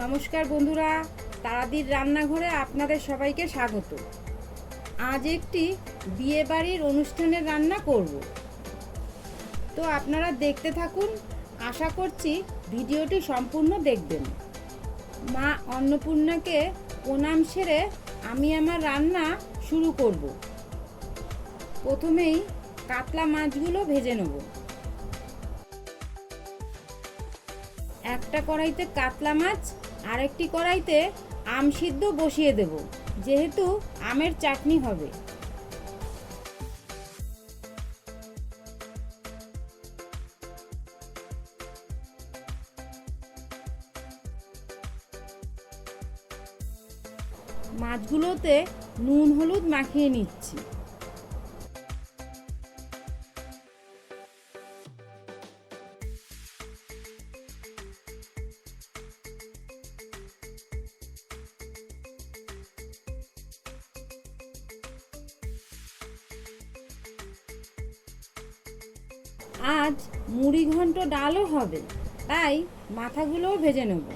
নমস্কার বন্ধুরা, তারাদির রান্নাঘরে আপনাদের সবাইকে স্বাগত। আজ একটি বিয়েবাড়ির অনুষ্ঠানের রান্না করব। তো আপনারা দেখতে থাকুন, আশা করছি ভিডিওটি সম্পূর্ণ দেখবেন। মা অন্নপূর্ণাকে প্রণাম সেরে আমি আমার রান্না শুরু করব। প্রথমেই কাতলা মাছগুলো ভেজে নেব। একটা কড়াইতে কাতলা মাছ আরেকটি কড়াইতে আম সিদ্ধ বসিয়ে দেব, যেহেতু আমের চাটনি হবে। মাছগুলোতে নুন, হলুদ মাখিয়ে নিচ্ছি। হবে। তাই মাথাগুলোও ভেজে নেব।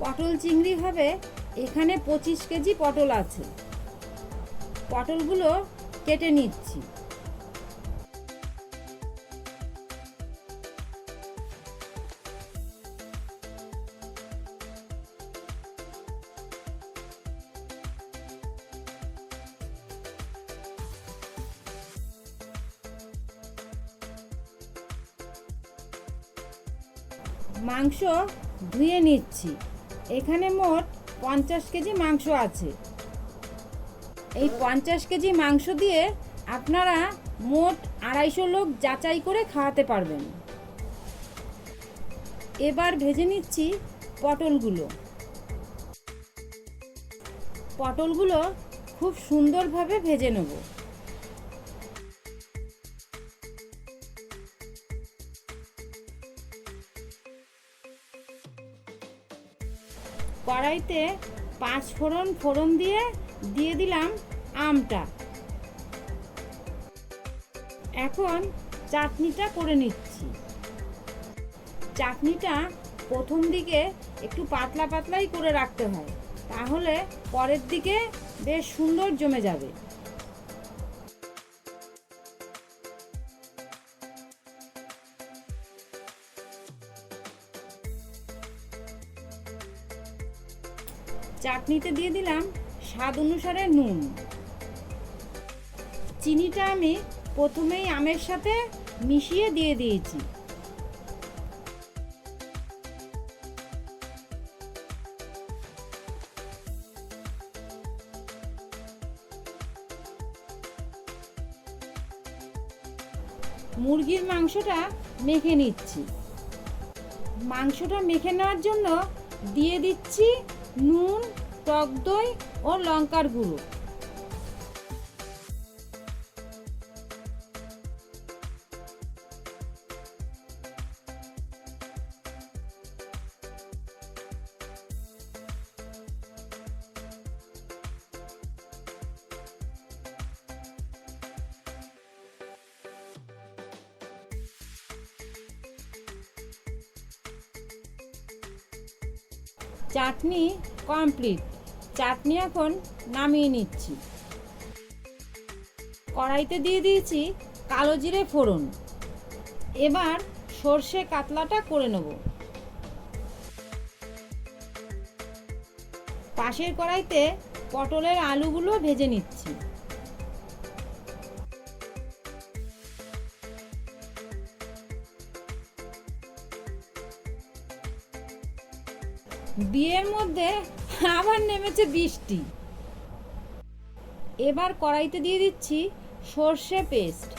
পটল চিংড়ি হবে এখানে পঁচিশ কেজি পটল আছে। পটলগুলো কেটে নিচ্ছি। মাংস ধুয়ে নিচ্ছি। এখানে মোট পঞ্চাশ কেজি মাংস আছে। এই পঞ্চাশ কেজি মাংস দিয়ে আপনারা মোট আড়াইশো লোক যাচাই করে খাওয়াতে পারবেন। এবার ভেজে নিচ্ছি পটলগুলো। পটলগুলো খুব সুন্দরভাবে ভেজে নেব। কড়াইতে পাঁচ ফোড়ন ফোড়ন দিয়ে দিয়ে দিলাম আমটা। এখন চাটনিটা করে নিচ্ছি। চাটনিটা প্রথম দিকে একটু পাতলা পাতলাই করে রাখতে হয়, তাহলে পরের দিকে বেশ সুন্দর জমে যাবে। চাটনিতে দিয়ে দিলাম স্বাদ অনুসারে নুন। চিনিটা আমি প্রথমেই আমের সাথে মিশিয়ে দিয়ে দিয়েছি। মুরগির মাংসটা মেখে নিচ্ছি। মাংসটা মেখে নেওয়ার জন্য দিয়ে দিচ্ছি নুন টক দই ও লঙ্কার গুঁড়ো। চাটনি কমপ্লিট। চাটনি এখন নামিয়ে নিচ্ছি। কড়াইতে দিয়ে দিয়েছি কালো জিরে ফোড়ন। এবার সর্ষে কাতলাটা করে নেব। পাশের কড়াইতে পটলের আলুগুলো ভেজে নিচ্ছি। বিয়ের মধ্যে আবার নেমেছে বৃষ্টি। এবার কড়াইতে দিয়ে দিচ্ছি সর্ষে পেস্ট।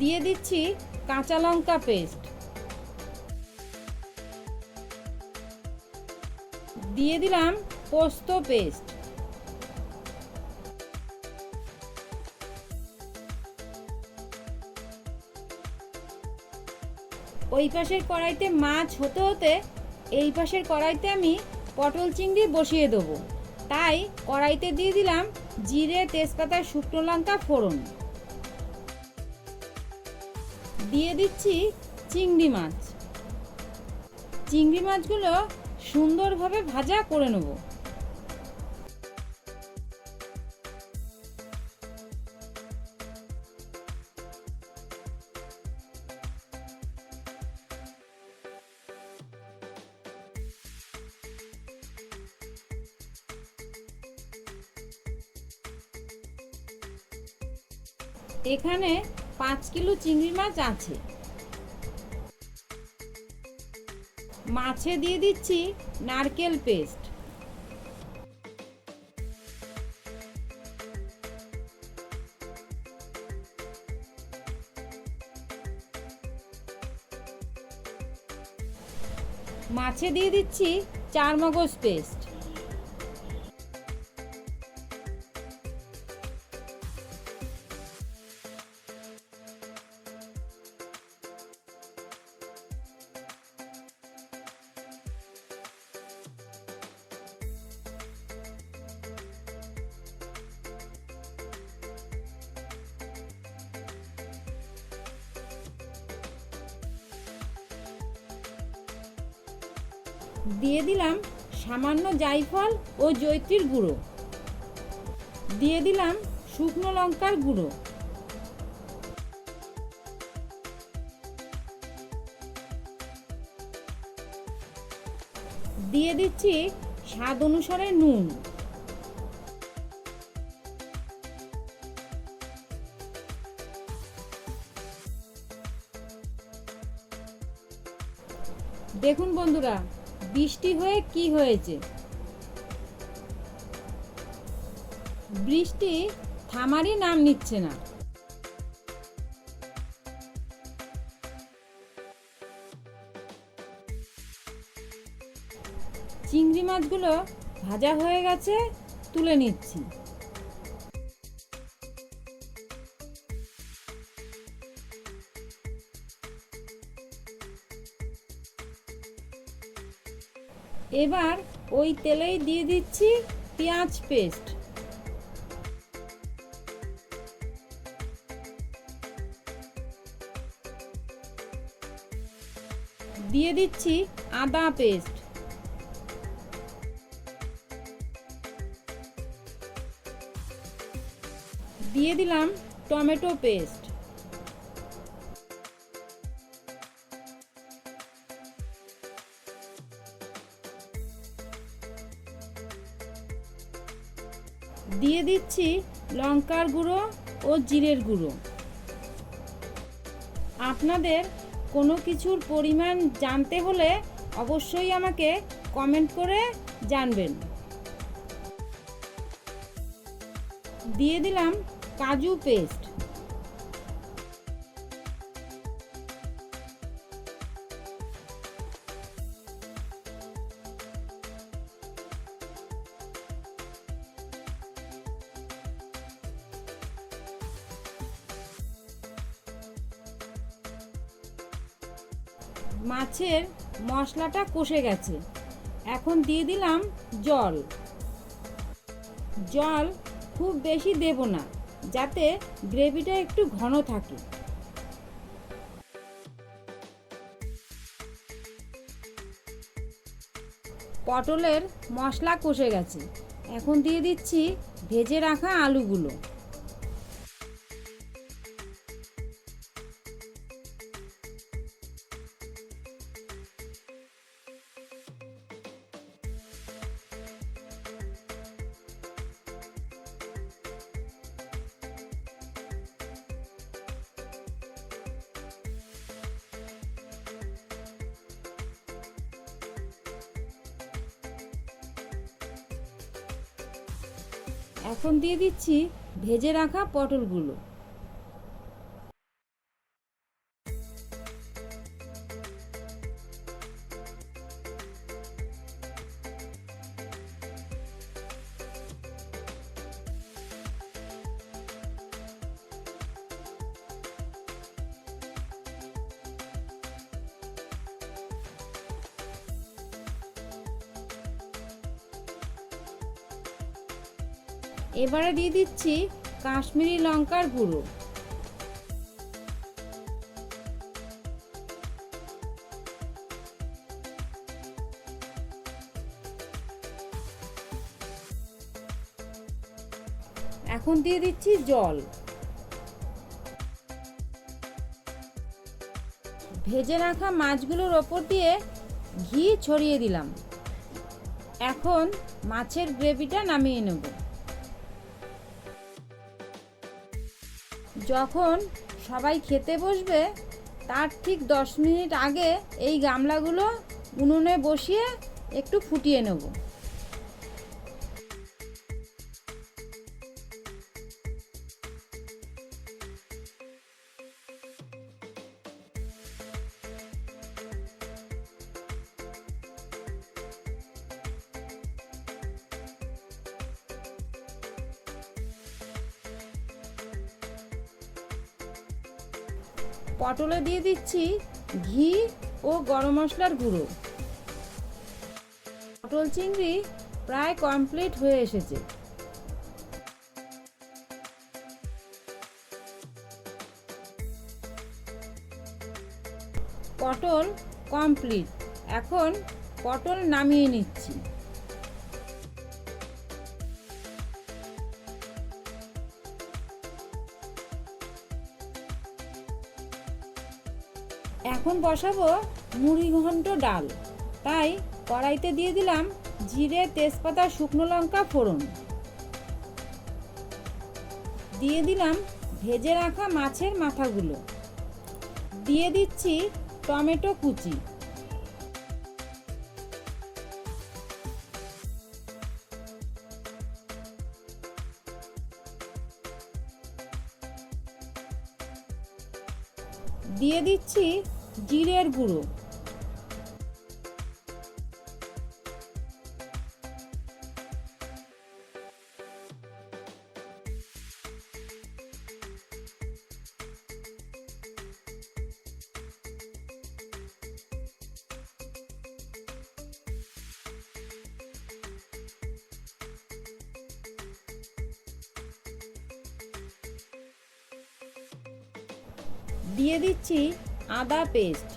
দিয়ে দিচ্ছি কাঁচা লঙ্কা পেস্ট। দিয়ে দিলাম পোস্ত পেস্ট। ওই পাশের কড়াইতে মাছ হতে হতে এই পাশের কড়াইতে আমি পটল চিংড়ি বসিয়ে দেবো। তাই কড়াইতে দিয়ে দিলাম জিরে, তেজপাতা, শুকনো লঙ্কা, ফোড়ন। দিয়ে দিচ্ছি চিংড়ি মাছ। চিংড়ি মাছগুলো সুন্দরভাবে ভাজা করে নেব। এখানে পাঁচ কিলো চিংড়ি মাছ আছে। মাছে দিয়ে দিচ্ছি নারকেল পেস্ট। মাছে দিয়ে দিচ্ছি চার মগজ পেস্ট। দিয়ে দিলাম সামান্য জায়ফল ও জৈত্রীর গুঁড়ো। দিয়ে দিলাম শুকনো লঙ্কার গুঁড়ো। দিয়ে দিচ্ছি স্বাদ অনুসারে নুন। দেখুন বন্ধুরা বৃষ্টি হয়ে কি হয়েছে? বৃষ্টি থামারই নাম নিচ্ছে না। চিংড়ি মাছগুলো ভাজা হয়ে গেছে, তুলে নিচ্ছি। এবার ওই তেলেই দিয়ে দিচ্ছি পেঁয়াজ পেস্ট। দিয়ে দিচ্ছি আদা পেস্ট। দিয়ে দিলাম টমেটো পেস্ট। দিচ্ছি লঙ্কার গুঁড়ো ও জিরের গুঁড়ো। আপনাদের কোনো কিছুর পরিমাণ জানতে হলে অবশ্যই আমাকে কমেন্ট করে জানবেন। দিয়ে দিলাম কাজু পেস্ট। মশলাটা কষে গেছে। এখন দিয়ে দিলাম জল। জল খুব বেশি দেব না, যাতে গ্রেভিটা একটু ঘন থাকে। পটলের মশলা কষে গেছে। এখন দিয়ে দিচ্ছি ভেজে রাখা আলুগুলো। এখন দিয়ে দিচ্ছি ভেজে রাখা পটলগুলো। এবারে দিয়ে দিচ্ছি কাশ্মীরি লঙ্কার গুঁড়ো। এখন দিয়ে দিচ্ছি জল। ভেজে রাখা মাছগুলোর ওপর দিয়ে ঘি ছড়িয়ে দিলাম। এখন মাছের গ্রেভিটা নামিয়ে নেব। যখন সবাই খেতে বসবে, তার ঠিক দশ মিনিট আগে এই গামলাগুলো উনুনে বসিয়ে একটু ফুটিয়ে নেব। পটলে দিয়ে দিচ্ছি ঘি ও গরম মশলার গুঁড়ো। পটল চিংড়ি প্রায় কমপ্লিট হয়ে এসেছে। পটল কমপ্লিট এখন পটল নামিয়ে নিচ্ছি। এখন বসাবো মুড়ি ঘন্ট ডাল। তাই কড়াইতে দিয়ে দিলাম জিরে, তেজপাতা, শুকনো লঙ্কা, ফোড়ন। দিয়ে দিলাম ভেজে রাখা মাছের মাথাগুলো। দিয়ে দিচ্ছি টমেটো কুচি। দিয়ে দিচ্ছি জিরের গুঁড়ো। দিয়ে দিচ্ছি আদা পেস্ট।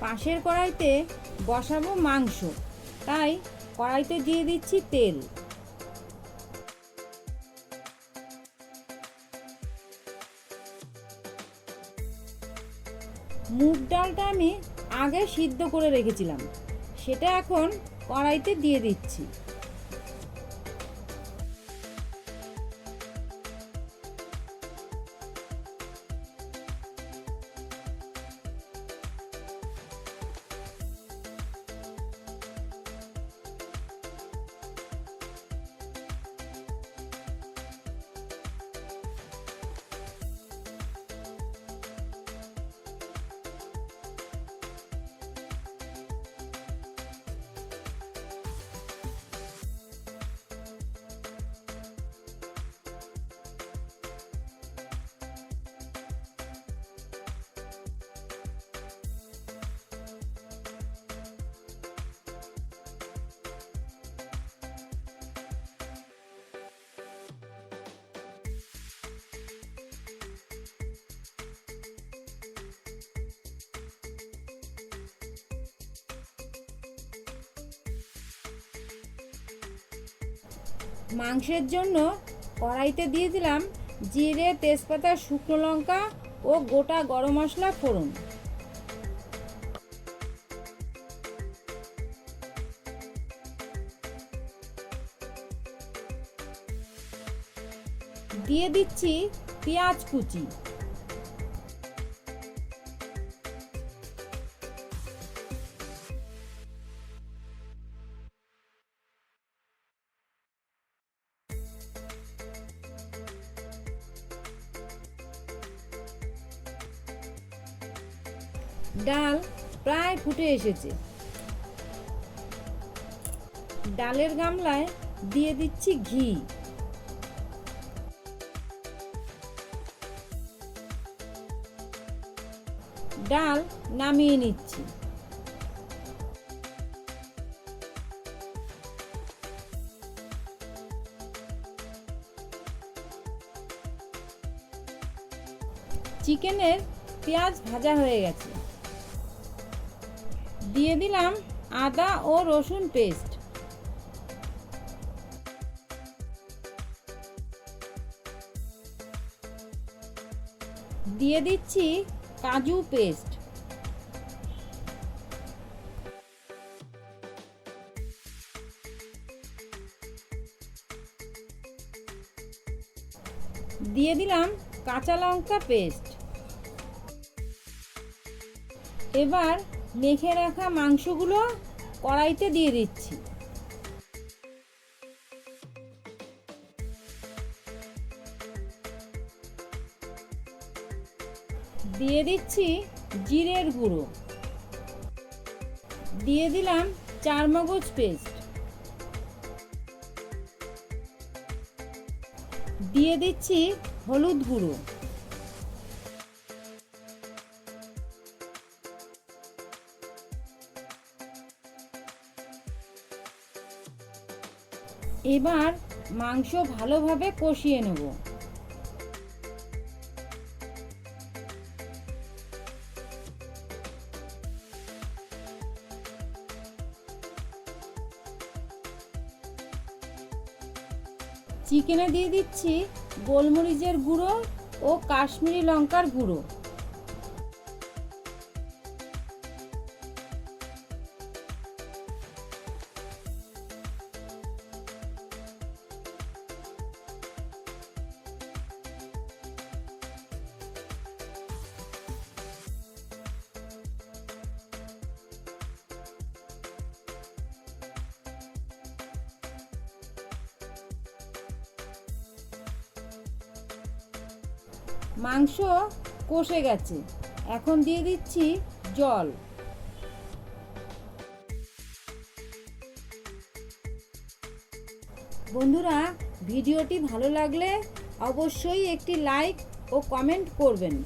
পাশের কড়াইতে বসাবো মাংস। তাই কড়াইতে দিয়ে দিচ্ছি তেল। মুগ ডালটা আমি আগে সিদ্ধ করে রেখেছিলাম। সেটা এখন কড়াইতে দিয়ে দিচ্ছি। মাংসের জন্য কড়াইতে দিয়ে দিলাম জিরে, তেজপাতা, শুকনো লঙ্কা ও গোটা গরম মশলা ফোড়ন। দিয়ে দিচ্ছি পেঁয়াজ কুচি। এসেছে। ডালের গামলায় দিয়ে দিচ্ছি ঘি। ডাল নামিয়ে নিচ্ছি। চিকেনের পেঁয়াজ ভাজা হয়ে গেছে। দিয়ে দিলাম আদা ও রসুন পেস্ট। দিয়ে দিচ্ছি কাজু পেস্ট। দিয়ে দিলাম কাঁচা লঙ্কা পেস্ট। এবার মেখে রাখা মাংসগুলো কড়াইতে দিয়ে দিচ্ছি। দিয়ে দিচ্ছি জিরের গুঁড়ো। দিয়ে দিলাম চার মগজ পেস্ট। দিয়ে দিচ্ছি হলুদ গুঁড়ো। এবার মাংস ভালোভাবে কষিয়ে নেব। চিকেনে দিয়ে দিচ্ছি গোলমরিচের গুঁড়ো ও কাশ্মীরি লঙ্কার গুঁড়ো। মাংস কষে গেছে। এখন দিয়ে দিচ্ছি জল। বন্ধুরা, ভিডিওটি ভালো লাগলে অবশ্যই একটি লাইক ও কমেন্ট করবেন।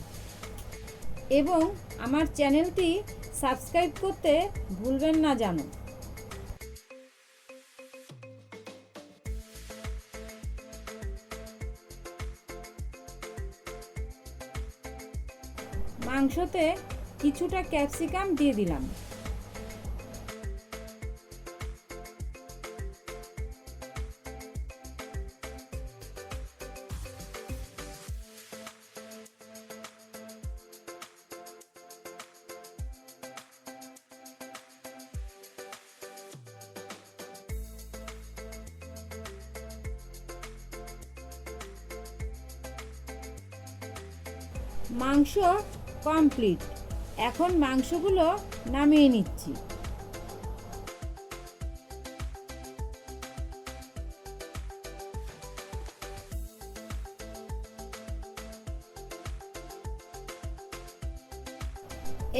এবং আমার চ্যানেলটি সাবস্ক্রাইব করতে ভুলবেন না জানো। মাংসতে কিছুটা ক্যাপসিকাম দিয়ে দিলাম। মাংস কমপ্লিট এখন মাংসগুলো নামিয়ে নিচ্ছি।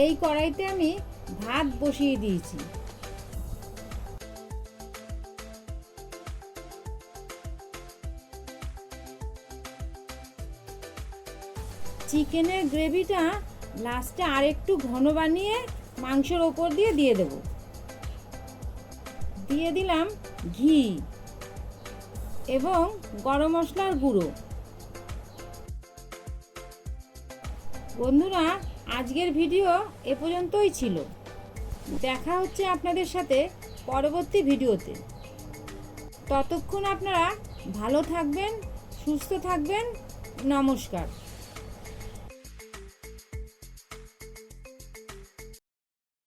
এই কড়াইতে আমি ভাত বসিয়ে দিয়েছি। চিকেনের গ্রেভিটা লাস্টে আর একটু ঘন বানিয়ে মাংসের ওপর দিয়ে দিয়ে দেব। দিয়ে দিলাম ঘি এবং গরম মশলার গুঁড়ো। বন্ধুরা, আজকের ভিডিও এ পর্যন্তই ছিল। দেখা হচ্ছে আপনাদের সাথে পরবর্তী ভিডিওতে। ততক্ষণ আপনারা ভালো থাকবেন, সুস্থ থাকবেন। নমস্কার।